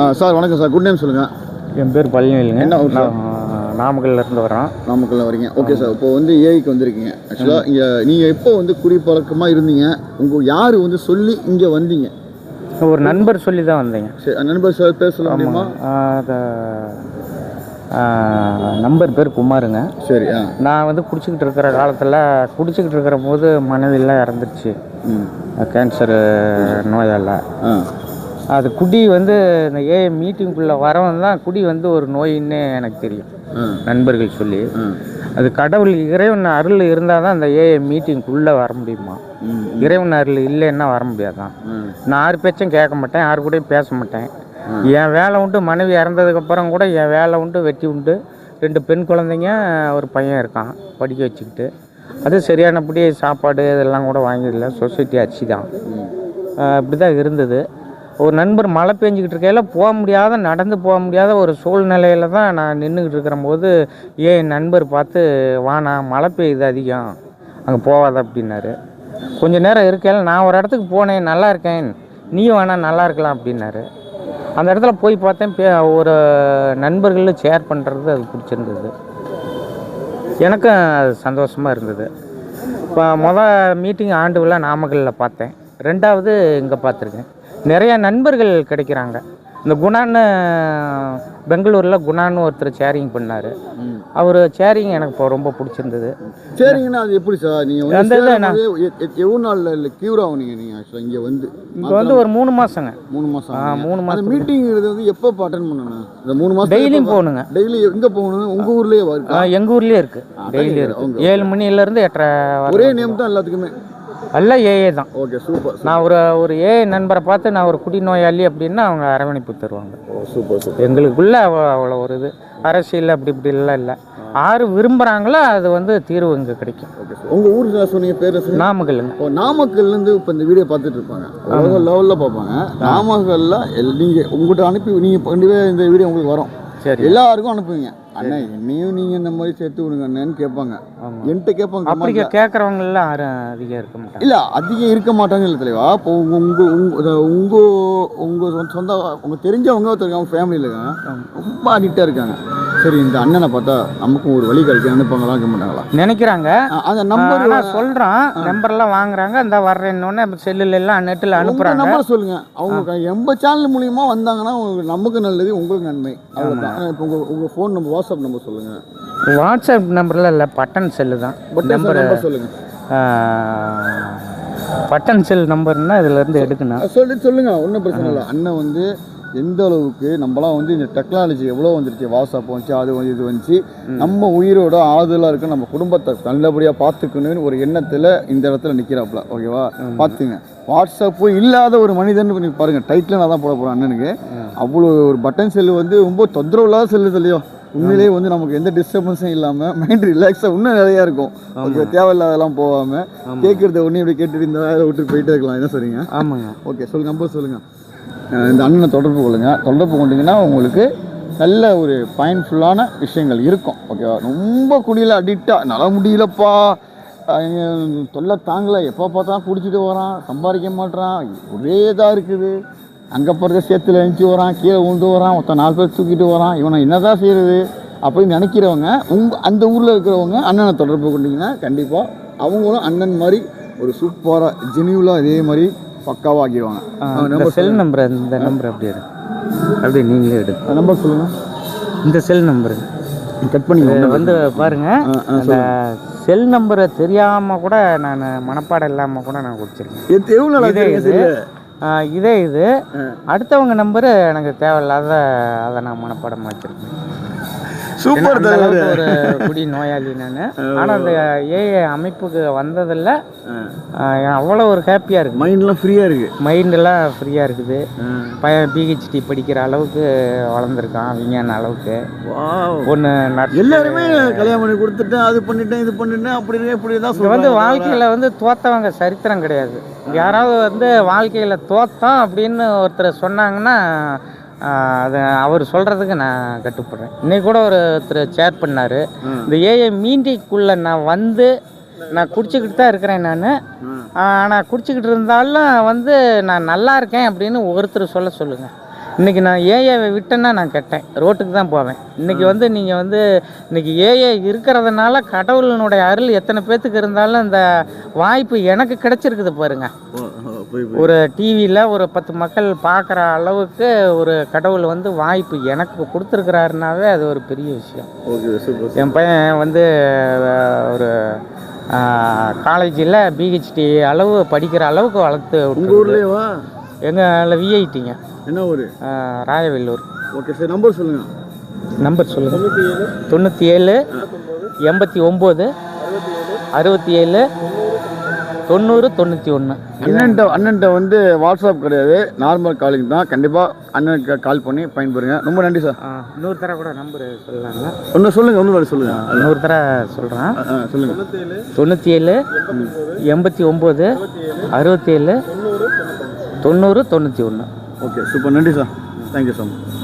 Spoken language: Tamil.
ஆ சார் வணக்கம் சார். குட் நேம் சொல்லுங்கள் என் பேர் பழனிவேலுங்க. என்ன ஊர் சார்? நான் நாமக்கல்ல இருந்து வரோம் நாமக்கல்ல வரீங்க. ஓகே சார் இப்போ வந்து ஏஐக்கு வந்திருக்கீங்க. ஆக்சுவலாக இங்கே நீங்கள் எப்போ வந்து குடிப்பழக்கமாக இருந்தீங்க? உங்கள் யார் வந்து சொல்லி இங்கே வந்தீங்க? ஒரு நண்பர் சொல்லி தான் வந்தேங்க. சரி நண்பர் சார் பேர் சொல்ல முடியுமா? நம்பர் பேர் குமாருங்க. சரி ஆ. நான் வந்து குடிச்சிக்கிட்டு இருக்கிற காலத்தில் குடிச்சிக்கிட்டு இருக்கிற போது மனைவியெல்லாம் இறந்துருச்சு. கேன்சர் நோயால். ஆ. அது குடி வந்து இந்த ஏ மீட்டிங்குள்ளே வரவன் தான் குடி வந்து ஒரு நோயின்னு எனக்கு தெரியும். நண்பர்கள் சொல்லி. அது கடவுள் இறைவன் அருள் இருந்தால் தான் அந்த ஏ மீட்டிங்குள்ளே வர முடியுமா? இறைவன் அருள் இல்லைன்னா வர முடியாதான் நான் யார் பேச்சும் கேட்க மாட்டேன் யாரு கூடயும் பேச மாட்டேன். என் வேலை உண்டு மனைவி இறந்ததுக்கப்புறம் கூட என் வேலை உண்டு வெட்டி உண்டு. ரெண்டு பெண் குழந்தைங்க ஒரு பையன் இருக்கான் படிக்க வச்சுக்கிட்டு. அது சரியானபடி சாப்பாடு இதெல்லாம் கூட வாங்கிடல சொசைட்டி அரிசி தான். இப்படி தான் இருந்தது. ஒரு நண்பர் மழை பெஞ்சிக்கிட்டு இருக்கையில் போக முடியாத நடந்து போக முடியாத ஒரு சூழ்நிலையில் தான் நான் நின்றுக்கிட்டு இருக்கிற போது ஏன் நண்பர் பார்த்து வாண்ணா மழை பெய்யுது அதிகம் அங்கே போகாத அப்படின்னாரு. கொஞ்ச நேரம் இருக்கையில் நான் ஒரு இடத்துக்கு போனேன் நல்லா இருக்கேன் நீ வேணா நல்லா இருக்கலாம் அப்படின்னாரு. அந்த இடத்துல போய் பார்த்தேன் பே ஒரு நண்பர்களில் ஷேர் பண்ணுறது அது பிடிச்சிருந்தது. எனக்கும் அது சந்தோஷமாக இருந்தது. இப்போ மொதல் மீட்டிங் ஆண்டு விழா நாமக்கல்லில் பார்த்தேன். ரெண்டாவது இங்கே பார்த்துருக்கேன். நிறைய நண்பர்கள் கிடைக்கிறாங்க. இந்த குணான்னு பெங்களூரில் குணான்னு ஒருத்தர் சேரிங் பண்ணார். அவர் சேரிங் எனக்கு இப்போ ரொம்ப பிடிச்சிருந்தது. சரிங்கண்ணா அது எப்படி சார்? நீங்கள் அந்த வந்து எவ்வளோ நாளில் க்யூர் ஆகுனீங்க நீங்கள் ஆக்சுவலாக இங்கே வந்து? இங்கே வந்து ஒரு மூணு மாதங்க மூணு மாதம் ஆ, மூணு மாதம் மீட்டிங் வந்து எப்போ அட்டன் பண்ணணும்? இந்த மூணு மாதம் டெய்லியும் போகணுங்க. டெய்லி எங்கே போகணும்? உங்கள் ஊர்லேயே எங்கள் ஊர்லேயே இருக்குது டெய்லி இருக்குது ஏழு மணிலேருந்து எட்டரை வரை ஒரே நேம் தான் எல்லாத்துக்குமே. எல்லாம் ஏஏ தான். ஓகே சூப்பர் நான் ஒரு ஒரு ஏ நண்பரை பார்த்து நான் ஒரு குடிநோயாளி அப்படின்னா அவங்க அரவணைப்பு தருவாங்க. சூப்பர் சூப்பர் எங்களுக்குள்ள அவ்வளோ ஒரு இது. அரசியல் அப்படி இப்படி எல்லாம் இல்லை. யார் விரும்புகிறாங்களோ அது வந்து தீர்வு இங்கே கிடைக்கும். உங்கள் ஊர் சொன்னீங்க பேர் நாமக்கல்லுங்க. இப்போ நாமக்கல்லேருந்து இப்போ இந்த வீடியோ பார்த்துட்டு இருப்பாங்க. உலக லெவலில் பார்ப்பாங்க. நாமக்கல்ல எல் நீங்கள் உங்கள்கிட்ட அனுப்பி நீங்கள் கண்டிப்பா இந்த வீடியோ உங்களுக்கு வரும். சரி. எல்லாருக்கும் அனுப்புவீங்க. அண்ணா என்னையும் நீங்கள் இந்த மாதிரி சேர்த்து விடுங்க அண்ணன்னு கேட்பாங்க. என்கிட்ட கேட்பாங்க அப்படி கேட்குறவங்களாம் யாரும் அதிகம் இருக்க மாட்டாங்க. இல்லை அதிகம் இருக்க மாட்டாங்க இல்லை தலைவா. இப்போ உங்கள் உங்கள் உங்கள் உங்கள் உங்கள் சொந்த உங்கள் தெரிஞ்சவங்க ஒருத்தர் அவங்க ஃபேமிலியில் இருக்காங்க ரொம்ப அடிக்டாக இருக்காங்க. சரி இந்த அண்ணனை பார்த்தா நமக்கும் ஒரு வழி கிடைக்கும் அனுப்பாங்களா இருக்க மாட்டாங்களா நினைக்கிறாங்க. அந்த நம்பர் சொல்கிறான் நம்பர்லாம் வாங்குறாங்க. இந்த வர்றேன்னொன்னே செல்லுல எல்லாம் நெட்டில் அனுப்புகிறாங்க நம்பர் சொல்லுங்க. அவங்க எண்பது சேனல் மூலியமா வந்தாங்கன்னா நமக்கு நல்லது உங்களுக்கு நன்மை. அவ்வளோதான் இப்போ உங்க உங்க ஃபோன் நம்பர் வாட்ஸ்அப் நம்பர் சொல்லுங்க. வாட்ஸ்அப் நம்பரில் இல்லை பட்டன் செல்லு தான். நம்பர் நம்பர் சொல்லுங்க. பட்டன் செல் நம்பர்னா இதுலேருந்து எடுக்கணும். சொல்லி சொல்லுங்க ஒன்றும் பிரச்சனை இல்லை. அண்ணன் வந்து எந்த அளவுக்கு நம்மளாம் வந்து இந்த டெக்னாலஜி எவ்வளோ வந்துருச்சு வாட்ஸ்அப் வந்துச்சு அது வந்து இது வந்துச்சு நம்ம உயிரோட ஆறுதலாக இருக்க நம்ம குடும்பத்தை நல்லபடியாக பார்த்துக்கணும்னு ஒரு எண்ணத்தில் இந்த இடத்துல நிற்கிறாப்புல ஓகேவா? பார்த்துங்க. வாட்ஸ்அப்பு இல்லாத ஒரு மனிதன் பண்ணி பாருங்க டைட்டில் நான் தான் போட போகிறேன் அண்ணனுக்கு. அவ்வளோ ஒரு பட்டன் செல்லு வந்து ரொம்ப தொந்தரவு இல்லாத செல்லு தெரியும் உண்மையிலேயே வந்து நமக்கு எந்த டிஸ்டர்பன்ஸும் இல்லாமல் மைண்ட் ரிலாக்ஸாக இன்னும் நிறையா இருக்கும். ஓகே தேவையில்லாதெல்லாம் போகாமல் கேட்குறத ஒன்று இப்படி கேட்டுட்டு இந்த வேலை விட்டு போயிட்டே இருக்கலாம். என்ன சொல்றீங்க? ஆமாங்க. ஓகே சொல்லுங்க நம்பர் சொல்லுங்க. அஹ் இந்த அண்ணனை தொடர்பு கொள்ளுங்க. தொடர்பு கொண்டீங்கன்னா உங்களுக்கு நல்ல ஒரு பயன்ஃபுல்லான விஷயங்கள் இருக்கும். ஓகேவா? ரொம்ப குடியில் அடிக்டாக நல முடியலப்பா. தொல்லை தாங்கலை. எப்போ பார்த்தா குடிச்சிட்டு வரான் சம்பாதிக்க மாட்றான். ஒரே இதாக இருக்குது. அங்கே போகிறத சேத்துல எழுந்துச்சி வரான் கீழே உண்டு வரான் ஒருத்தன் நாலு பேர் தூக்கிட்டு வரான். இவனை என்னதான் செய்கிறது அப்படின்னு நினைக்கிறவங்க உங்கள் அந்த ஊரில் இருக்கிறவங்க அண்ணனை தொடர்பு கொண்டீங்கன்னா கண்டிப்பாக அவங்களும் அண்ணன் மாதிரி ஒரு சூப்பராக ஜெனியூலாக இதே மாதிரி பக்காவாக ஆக்கிடுவாங்க இந்த செல் நம்பர் இந்த நம்பர் அப்படியே அப்படியே நீங்களே எடு நம்பர் சொல்லுங்கள் இந்த செல் நம்பரு கட் பண்ணி வந்து பாருங்க அந்த செல் நம்பரை தெரியாம கூட நான் மனப்பாடம் இல்லாம கூட நான் குடிச்சிருக்கேன் எவ்வளோ இதே இது? இதே இது. அடுத்தவங்க நம்பரு எனக்கு தேவையில்லாத அதை நான் மனப்பாடம் வச்சிருக்கேன். சூப்பர் ஒரு குடி நோயாளி நான். ஆனால் அந்த ஏஏ அமைப்புக்கு வந்ததில் அவ்வளோ ஒரு ஹாப்பியாக இருக்கு. மைண்ட்லாம் ஃப்ரீயாக இருக்குது. மைண்டெல்லாம் ஃப்ரீயாக இருக்குது பையன் பிஹெச்டி படிக்கிற அளவுக்கு வளர்ந்துருக்கான் விஞ்ஞான அளவுக்கு. ஒன்று எல்லாருமே கல்யாணம் பண்ணி கொடுத்துட்டேன் அது பண்ணிட்டேன் இது பண்ணிட்டேன் அப்படி இப்படி தான் வந்து வாழ்க்கையில் வந்து தோத்தவங்க சரித்திரம் கிடையாது. யாராவது வந்து வாழ்க்கையில் தோத்தோம் அப்படின்னு ஒருத்தர் சொன்னாங்கன்னா அது அவர் சொல்கிறதுக்கு நான் கட்டுப்படுறேன். இன்னைக்கு கூட ஒருத்தர் சேர் பண்ணார். இந்த ஏஏ மீண்டிக்குள்ளே நான் வந்து நான் குடிச்சிக்கிட்டு தான் இருக்கிறேன் நான். ஆனால் குடிச்சிக்கிட்டு இருந்தாலும் வந்து நான் நல்லா இருக்கேன் அப்படின்னு ஒருத்தர் சொல்ல சொல்லுங்கள் இன்னைக்கு நான் ஏஏவை விட்டேன்னா நான் கெட்டேன். ரோட்டுக்கு தான் போவேன். இன்னைக்கு வந்து நீங்கள் வந்து இன்னைக்கு ஏஏ இருக்கிறதுனால கடவுளினுடைய அருள் எத்தனை பேத்துக்கு இருந்தாலும் இந்த வாய்ப்பு எனக்கு கிடைச்சிருக்குது பாருங்க. ஒரு டிவியில் ஒரு பத்து மக்கள் பார்க்குற அளவுக்கு ஒரு கடவுள் வந்து வாய்ப்பு எனக்கு கொடுத்துருக்கிறாருனாவே அது ஒரு பெரிய விஷயம். என் பையன் வந்து ஒரு காலேஜில் பிஹெச்டி அளவு படிக்கிற அளவுக்கு வளர்த்து எங்கள் விஐடிங்க என்ன ஊர்? ராயவெல்லூர். ஓகே சார் நம்பர் சொல்லுங்கள் நம்பர் சொல்லுங்கள் தொண்ணூற்றி ஏழு எண்பத்தி ஒம்பது அறுபத்தி ஏழு தொண்ணூறு தொண்ணூற்றி ஒன்று அண்ணன்ட்ட அண்ணன்ட்ட வந்து வாட்ஸ்அப் கிடையாது. நார்மல் காலிங் தான். கண்டிப்பாக அண்ணனுக்கு கால் பண்ணி பயன்பெறுங்க. ரொம்ப நன்றி சார் இன்னொரு தடவை கூட நம்பர் சொல்லலாங்களா ஒன்று சொல்லுங்கள் ஒன்று சொல்லுங்கள் இன்னொரு தடவை சொல்கிறேன் ஆ சொல்லுங்கள் தொண்ணூற்றி ஏழு எண்பத்தி ஒம்பது அறுபத்தி ஏழு தொண்ணூறு தொண்ணூற்றி ஒன்று. Okay super. நன்றி sir. Thank you so much